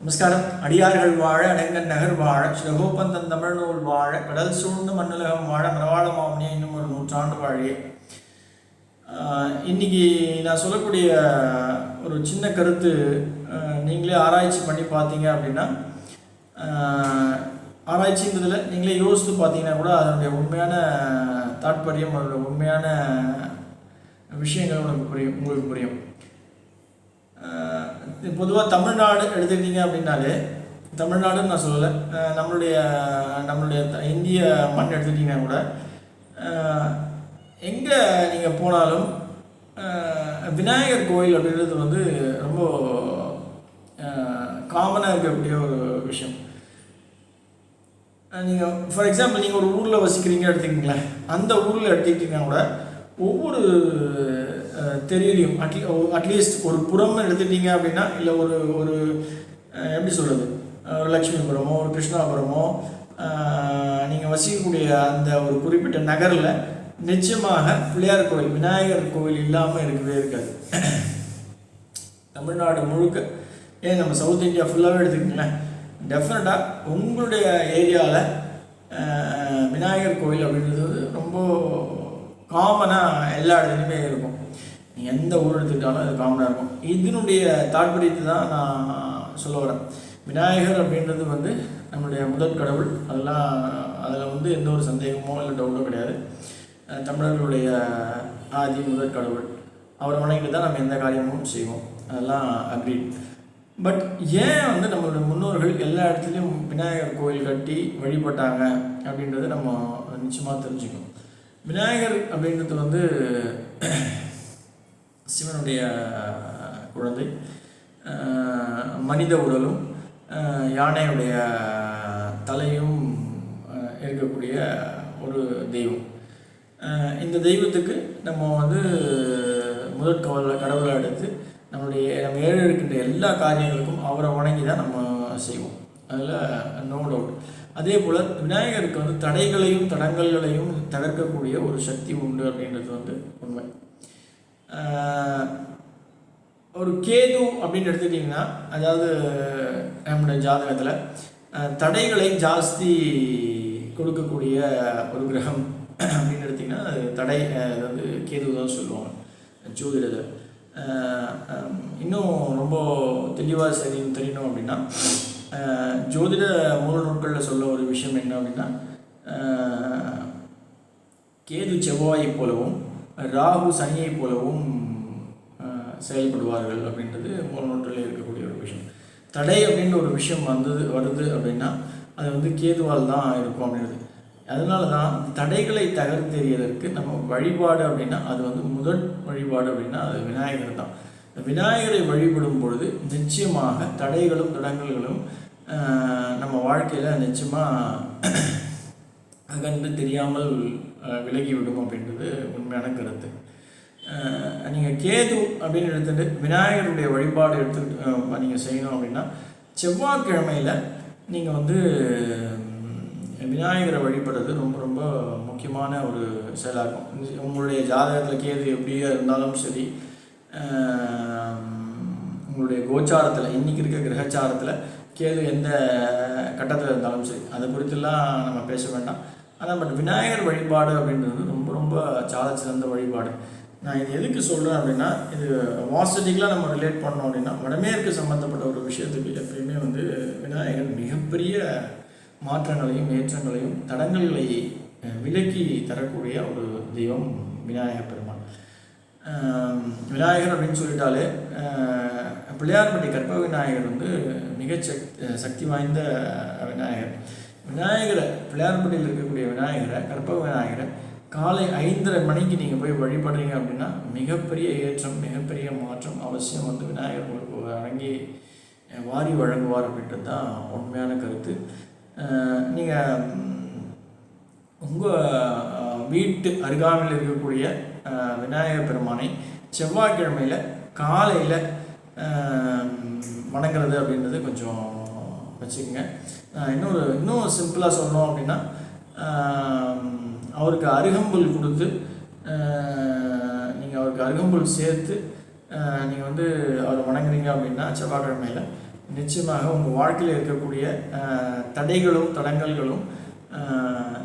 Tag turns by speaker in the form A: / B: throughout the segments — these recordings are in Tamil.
A: நமஸ்காரம். அடியார்கள் வாழ அடங்கன் நகர் வாழ சிவகோபந்தன் தமிழ் நூல் வாழ கடல் சூழ்ந்து மண்ணுலகம் வாழ மரவாள மாமனியே இன்னும் ஒரு நூற்றாண்டு வாழியே. இன்றைக்கி இன்னைக்கு நான் சொல்லக்கூடிய ஒரு சின்ன கருத்து நீங்களே ஆராய்ச்சி பண்ணி பார்த்தீங்க அப்படின்னா ஆராய்ச்சின்றதில் நீங்களே யோசித்து பார்த்தீங்கன்னா கூட அதனுடைய உண்மையான தாற்பயம் அதனுடைய உண்மையான விஷயங்கள் உங்களுக்கு புரியும் உங்களுக்கு புரியும். பொதுவாக தமிழ்நாடு எடுத்துக்கிட்டிங்க அப்படின்னாலே தமிழ்நாடுன்னு நான் சொல்லலை நம்மளுடைய நம்மளுடைய த- இந்திய மண் எடுத்துக்கிட்டிங்கன்னா கூட எங்கே நீங்கள் போனாலும் விநாயகர் கோயில் அப்படின்றது வந்து ரொம்ப காமனாக இருக்கக்கூடிய ஒரு விஷயம். நீங்கள் ஃபார் எக்ஸாம்பிள் நீங்கள் ஒரு ஊரில் வசிக்கிறீங்க எடுத்துக்கிங்களேன் அந்த ஊரில் எடுத்துக்கிட்டிங்கன்னா கூட ஒவ்வொரு தெரியலையும். அட்லீ அட்லீஸ்ட் ஒரு புறம் எடுத்துட்டீங்க அப்படின்னா இல்லை ஒரு ஒரு எப்படி சொல்கிறது ஒரு லக்ஷ்மிபுரமோ ஒரு கிருஷ்ணாபுரமோ நீங்கள் வசிக்கக்கூடிய அந்த ஒரு குறிப்பிட்ட நகரில் நிச்சயமாக பிள்ளையார் கோவில் விநாயகர் கோவில் இல்லாமல் இருக்கவே இருக்காது. தமிழ்நாடு முழுக்க. ஏன் நம்ம சவுத் இந்தியா ஃபுல்லாகவே எடுத்துக்கங்களேன். டெஃபினட்டாக உங்களுடைய ஏரியாவில் விநாயகர் கோயில் அப்படின்றது ரொம்ப காமனாக எல்லா இடத்துலையுமே இருக்கும். எந்த ஊர் எடுத்துக்கிட்டாலும் அது காமனாக இருக்கும். இதனுடைய தாற்பயத்தை தான் நான் சொல்ல வரேன். விநாயகர் அப்படின்றது வந்து நம்மளுடைய முதல் கடவுள். அதெல்லாம் அதில் வந்து எந்த ஒரு சந்தேகமோ இல்லை டவுட்டோ கிடையாது. தமிழர்களுடைய ஆதி முதற் கடவுள். அவரை வணங்கிட்டு தான் நம்ம எந்த காரியமும் செய்வோம். அதெல்லாம் அக்ரீட் பட் ஏன் வந்து நம்மளுடைய முன்னோர்கள் எல்லா இடத்துலையும் விநாயகர் கோயில் கட்டி வழிபட்டாங்க அப்படின்றத நம்ம நிச்சயமாக தெரிஞ்சுக்கணும். விநாயகர் அப்படின்றது வந்து சிவனுடைய குழந்தை மனித உடலும் யானையுடைய தலையும் இருக்கக்கூடிய ஒரு தெய்வம். இந்த தெய்வத்துக்கு நம்ம வந்து முதற் கடவுளை கடவுளை எடுத்து நம்மளுடைய நம்ம ஏழு இருக்கின்ற எல்லா காரியங்களுக்கும் அவரை வணங்கி தான் நம்ம செய்வோம். அதில் நோ டவுட் அதே போல் விநாயகருக்கு வந்து தடைகளையும் தடங்கல்களையும் தகர்க்கக்கூடிய ஒரு சக்தி உண்டு அப்படின்றது வந்து உண்மை. ஒரு கேது அப்படின்னு எடுத்துக்கிட்டிங்கன்னா அதாவது நம்முடைய ஜாதகத்தில் தடைகளை ஜாஸ்தி கொடுக்கக்கூடிய ஒரு கிரகம் அப்படின்னு எடுத்திங்கன்னா அது தடை அதாவது கேது தான் சொல்லுவாங்க ஜோதிடத்தில் இன்னும் ரொம்ப தெளிவாக சரி தெரியணும் அப்படின்னா ஜோதிட மூல நூட்களில் சொல்ல ஒரு விஷயம் என்ன அப்படின்னா கேது செவ்வாயை போலவும் ராகு சனியை போலவும் செயல்படுவார்கள் அப்படின்றது மூல நூற்றில் இருக்கக்கூடிய ஒரு விஷயம். தடை அப்படின்ற ஒரு விஷயம் வந்தது வருது அப்படின்னா அது வந்து கேதுவால் தான் இருக்கும் அப்படின்றது. அதனால தான் தடைகளை தகர்த்தெறியதற்கு நம்ம வழிபாடு அப்படின்னா அது வந்து முதல் வழிபாடு அப்படின்னா அது விநாயகர் தான். விநாயகரை வழிபடும் பொழுது நிச்சயமாக தடைகளும் தடங்கல்களும் நம்ம வாழ்க்கையில் நிச்சயமாக அகன்று தெரியாமல் விலகிவிடும் அப்படின்றது உண்மையான கருத்து. நீங்கள் கேது அப்படின்னு எடுத்துகிட்டு விநாயகருடைய வழிபாடு எடுத்து நீங்கள் செய்யணும் அப்படின்னா செவ்வாய்க்கிழமையில் நீங்கள் வந்து விநாயகரை வழிபடுறது ரொம்ப ரொம்ப முக்கியமான ஒரு செயலாகும் உங்களுடைய ஜாதகத்தில் கேது எப்படியே இருந்தாலும் சரி உங்களுடைய கோச்சாரத்தில் இன்றைக்கி இருக்க கிரகச்சாரத்தில் கேது எந்த கட்டத்தில் இருந்தாலும் சரி அதை குறித்தெல்லாம் நம்ம பேச வேண்டாம். ஆனால் பட் விநாயகர் வழிபாடு அப்படின்றது ரொம்ப ரொம்ப சால சிறந்த வழிபாடு. நான் இது எதுக்கு சொல்கிறேன் அப்படின்னா இது வாஸ்தட்டிக்கலாக நம்ம ரிலேட் பண்ணோம் அப்படின்னா வடமேற்கு சம்மந்தப்பட்ட ஒரு விஷயத்துக்கு எப்பயுமே வந்து விநாயகர் மிகப்பெரிய மாற்றங்களையும் ஏற்றங்களையும் தடங்களை விலக்கி தரக்கூடிய ஒரு தெய்வம் விநாயகர் பெருமான். விநாயகர் அப்படின்னு சொல்லிட்டாலே பிள்ளையார்பட்டி கற்ப விநாயகர் வந்து மிக சக்தி சக்தி வாய்ந்த விநாயகர். விநாயகரை பிள்ளையார்பட்டியில் இருக்கக்கூடிய விநாயகரை கற்பக விநாயகரை காலை ஐந்தரை மணிக்கு நீங்கள் போய் வழிபடுறீங்க அப்படின்னா மிகப்பெரிய ஏற்றம் மிகப்பெரிய மாற்றம் அவசியம் வந்து விநாயகர் உங்களுக்கு வழங்கி வாரி வழங்குவார் அப்படின்றது தான் உண்மையான கருத்து. நீங்கள் உங்கள் வீட்டு அருகாமையில் இருக்கக்கூடிய விநாயகர் பெருமானை செவ்வாய்க்கிழமையில் காலையில் வணங்குறது அப்படின்றது கொஞ்சம் வச்சுக்கோங்க. இன்னொரு இன்னும் சிம்பிளாக சொல்லணும் அப்படின்னா அவருக்கு அருகம்புல் கொடுத்து நீங்கள் அவருக்கு அருகம்புல் சேர்த்து நீங்கள் வந்து அவரை வணங்குறீங்க அப்படின்னா செவ்வாய்க்கிழமையில் நிச்சயமாக உங்கள் வாழ்க்கையில் இருக்கக்கூடிய தடைகளும் தடங்கல்களும்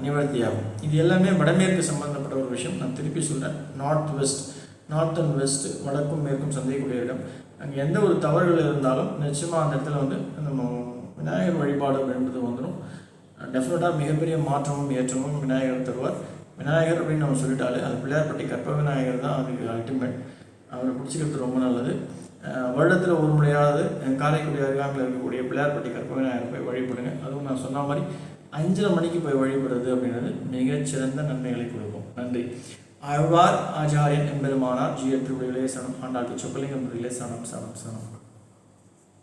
A: நிவர்த்தியாகும். இது எல்லாமே வடமேற்கு சம்பந்தப்பட்ட ஒரு விஷயம். நான் திருப்பி சொல்கிறேன் north west north and west வடக்கும் மேற்கும் சந்திக்கக்கூடிய இடம். அங்கே எந்த ஒரு தவறுகள் இருந்தாலும் நிச்சயமாக அந்த இடத்துல வந்து நம்ம விநாயகர் வழிபாடு என்பது வந்துடும் டெஃபினட்டாக மிகப்பெரிய மாற்றமும் ஏற்றமும் விநாயகர் தருவார். விநாயகர் அப்படின்னு நம்ம சொல்லிட்டாலே அது பிள்ளையார்பட்டி கற்ப விநாயகர் தான் அதுக்கு அல்டிமேட் அவரை பிடிச்சிக்கிறது ரொம்ப நல்லது. வருடத்தில் ஒரு முறையாவது காரைக்குடி அருகாமையில் இருக்கக்கூடிய பிள்ளையார்பட்டி கற்ப விநாயகர் போய் வழிபடுங்க. அதுவும் நான் சொன்ன மாதிரி அஞ்சரை மணிக்கு போய் வழிபடுறது அப்படின்றது மிகச்சிறந்த நன்மைகளை கொடுக்கும். நன்றி. ஆழ்வார் ஆச்சாரியன் எம்பெருமானார் ஜிஎ திருவிழிகளே சனம் ஆண்டாள் சொக்கலிங்கம் சனம் சனம் சனம்.